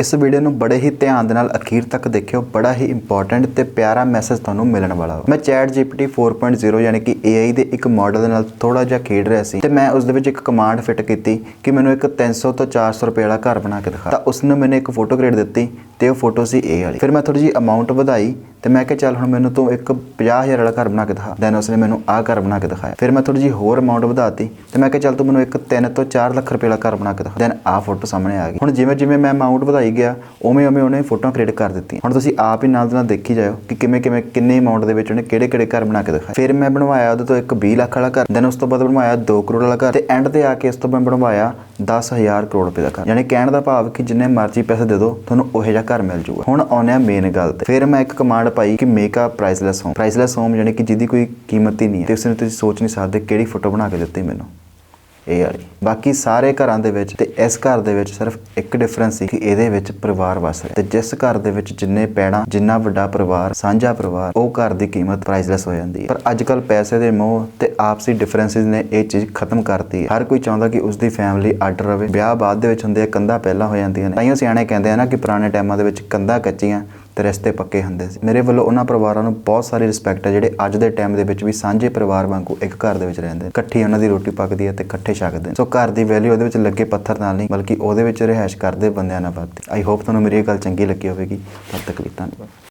ਇਸ ਵੀਡੀਓ ਨੂੰ ਬੜੇ ਹੀ ਧਿਆਨ ਦੇ ਨਾਲ ਅਖੀਰ ਤੱਕ ਦੇਖਿਓ। ਬੜਾ ਹੀ ਇੰਪੋਰਟੈਂਟ ਤੇ ਪਿਆਰਾ ਮੈਸੇਜ ਤੁਹਾਨੂੰ ਮਿਲਣ ਵਾਲਾ ਵਾ। ਮੈਂ ਚੈਟ GPT 4.0 ਯਾਨੀ ਕਿ AI ਦੇ ਇੱਕ ਮਾਡਲ ਦੇ ਨਾਲ ਥੋੜਾ ਜਿਹਾ ਖੇਡ ਰਿਹਾ ਸੀ ਤੇ ਮੈਂ ਉਸ ਦੇ ਵਿੱਚ ਇੱਕ ਕਮਾਂਡ ਫਿੱਟ ਕੀਤੀ ਕਿ ਮੈਨੂੰ ਇੱਕ 300 ਤੋਂ 400 ਰੁਪਏ ਵਾਲਾ ਘਰ ਬਣਾ ਕੇ ਦਿਖਾ। ਤਾਂ ਉਸਨੇ ਮੈਨੂੰ ਇੱਕ ਫੋਟੋ ਕ੍ਰੀਏਟ ਦਿੱਤੀ ਤੇ ਉਹ ਫੋਟੋ ਸੀ ਇਹ ਵਾਲੀ। ਫਿਰ ਮੈਂ ਥੋੜੀ ਜਿਹੀ ਅਮਾਉਂਟ ਵਧਾਈ ਤੇ ਮੈਂ ਕਿਹਾ, ਚੱਲ ਹੁਣ ਮੈਨੂੰ ਤੂੰ ਇੱਕ 50000 ਵਾਲਾ ਘਰ ਬਣਾ ਕੇ ਦਿਖਾ। ਦੈਨ ਉਸਨੇ ਮੈਨੂੰ ਆਹ ਘਰ ਬਣਾ ਕੇ ਦਿਖਾਇਆ। ਫਿਰ ਮੈਂ ਥੋੜੀ ਜਿਹੀ ਹੋਰ ਅਮਾਉਂਟ ਵਧਾਤੀ ਤੇ ਮੈਂ ਕਿਹਾ, ਚੱਲ ਤੂੰ ਮੈਨੂੰ ਇੱਕ 3 ਤੋਂ 4 ਲੱਖ ਰੁਪਏ ਵਾਲਾ ਘਰ ਬਣਾ ਕੇ ਦਿਖਾ। ਦੈਨ ਆਹ ਫੋਟੋ ਸਾਹਮਣੇ ਆ ਗਈ। ਹੁਣ ਜਿਵੇਂ ਜਿਵੇਂ ਮੈਂ ਅਮਾਉਂਟ ਵਧਾਈ ਗਿਆ, ਉਵੇਂ ਉਵੇਂ ਉਹਨੇ ਫੋਟੋਆਂ ਕ੍ਰੀਏਟ ਕਰ ਦਿੱਤੀ। ਹੁਣ ਤੁਸੀਂ ਆਪ ਹੀ ਨਾਲ ਦੇ ਨਾਲ ਦੇਖੀ ਜਾਓ ਕਿ ਕਿਵੇਂ ਕਿਵੇਂ ਕਿੰਨੇ ਅਮਾਉਂਟ ਦੇ ਵਿੱਚ ਉਹਨੇ ਕਿਹੜੇ ਕਿਹੜੇ ਘਰ ਬਣਾ ਕੇ ਦਿਖਾਏ। ਫਿਰ ਮੈਂ ਬਣਵਾਇਆ ਉਹਦੇ ਤੋਂ ਇੱਕ 20 ਲੱਖ ਵਾਲਾ ਘਰ। ਦੈਨ ਉਸ ਤੋਂ ਬਾਅਦ ਬਣਵਾਇਆ 2 ਕਰੋੜ ਵਾਲਾ ਘਰ। ਤੇ ਐਂਡ ਤੇ ਆ ਕੇ ਇਸ ਤੋਂ ਮੈਂ ਬਣਵਾਇਆ 10000 ਕਰੋੜ ਰੁਪਏ ਦਾ ਘਰ। ਯਾਨੀ ਕਹਿਣ ਦਾ ਭਾਵ ਕਿ ਜਿੰਨੇ ਮਰਜ਼ੀ ਪੈਸੇ ਦੇ ਦਿਓ, ਤੁਹਾਨੂੰ ਉਹ ਜਿਹਾ ਘਰ ਮਿਲ ਜਾਊਗਾ ਹੁਣ ਆਉਂਦੇ ਆ ਮੇਨ ਗੱਲ ਤੇ। ਫਿਰ ਮੈਂ ਇੱਕ ਕਮਾਂਡ ਪਾਈ ਕਿ make a priceless home priceless home ਯਾਨੀ ਕਿ ਜਿਹਦੀ ਕੋਈ ਕੀਮਤ ਹੀ ਨਹੀਂ ਹੈ। ਤੇ ਉਸ ਨੂੰ ਤੁਸੀਂ ਸੋਚ ਨਹੀਂ ਸਕਦੇ ਕਿਹੜੀ ਫੋਟੋ ਬਣਾ ਕੇ ਦਿੱਤੀ ਮੈਨੂੰ। ਇਹ ਵਾਲੀ। ਬਾਕੀ ਸਾਰੇ ਘਰਾਂ ਦੇ ਵਿੱਚ ਤੇ ਇਸ ਘਰ ਦੇ ਵਿੱਚ ਸਿਰਫ ਇੱਕ ਡਿਫਰੈਂਸ ਸੀ ਕਿ ਇਹਦੇ ਵਿੱਚ ਪਰਿਵਾਰ ਵਸ ਰਿਹਾ। ਤੇ ਜਿਸ ਘਰ ਦੇ ਵਿੱਚ ਜਿੰਨੇ ਪੈਣਾ, ਜਿੰਨਾ ਵੱਡਾ ਪਰਿਵਾਰ, ਸਾਂਝਾ ਪਰਿਵਾਰ, ਉਹ ਘਰ ਦੀ ਕੀਮਤ ਪ੍ਰਾਈਸਲੈਸ ਹੋ ਜਾਂਦੀ ਹੈ। ਪਰ ਅੱਜ ਕੱਲ ਪੈਸੇ ਦੇ ਮੋਹ ਤੇ ਆਪਸੀ ਡਿਫਰੈਂਸਿਸ ਨੇ ਇਹ ਚੀਜ਼ ਖਤਮ ਕਰਤੀ ਹੈ। ਹਰ ਕੋਈ ਚਾਹੁੰਦਾ ਕਿ ਉਸਦੀ ਫੈਮਿਲੀ ਅੱਡ ਰਵੇ। ਵਿਆਹ ਬਾਅਦ ਦੇ ਵਿੱਚ ਹੁੰਦੇ ਆ, ਕੰਧਾਂ ਪਹਿਲਾਂ ਹੋ ਜਾਂਦੀਆਂ ਨੇ। ਤਾਈਓ ਸਿਆਣੇ ਕਹਿੰਦੇ ਆ ਨਾ ਕਿ ਪੁਰਾਣੇ ਟਾਈਮਾਂ ਦੇ ਵਿੱਚ ਕੰਧਾਂ ਕੱਚੀਆਂ ਤੇ ਰਿਸ਼ਤੇ ਪੱਕੇ ਹੁੰਦੇ ਸੀ। ਮੇਰੇ ਵੱਲੋਂ ਉਹਨਾਂ ਪਰਿਵਾਰਾਂ ਨੂੰ ਬਹੁਤ ਸਾਰੀ ਰਿਸਪੈਕਟ ਹੈ ਜਿਹੜੇ ਅੱਜ ਦੇ ਟਾਈਮ ਦੇ ਵਿੱਚ ਵੀ ਸਾਂਝੇ ਪਰਿਵਾਰ ਵਾਂਗੂ ਇੱਕ ਘਰ ਦੇ ਵਿੱਚ ਰਹਿੰਦੇ। ਇਕੱਠੀ ਉਹਨਾਂ ਦੀ ਰੋਟੀ ਪੱਕਦੀ ਹੈ ਤੇ ਇਕੱਠੇ ਛਕਦੇ। ਸੋ ਘਰ ਦੀ ਵੈਲਿਊ ਉਹਦੇ ਵਿੱਚ ਲੱਗੇ ਪੱਥਰ ਨਾਲ ਨਹੀਂ, ਬਲਕਿ ਉਹਦੇ ਵਿੱਚ ਰਿਹਾਇਸ਼ ਕਰਦੇ ਬੰਦਿਆਂ ਨਾਲ ਵੱਧਦੀ। ਆਈ ਹੋਪ ਤੁਹਾਨੂੰ ਮੇਰੀ ਇਹ ਗੱਲ ਚੰਗੀ ਲੱਗੀ ਹੋਵੇਗੀ। ਤਦ ਤੱਕ ਲਈ ਧੰਨਵਾਦ।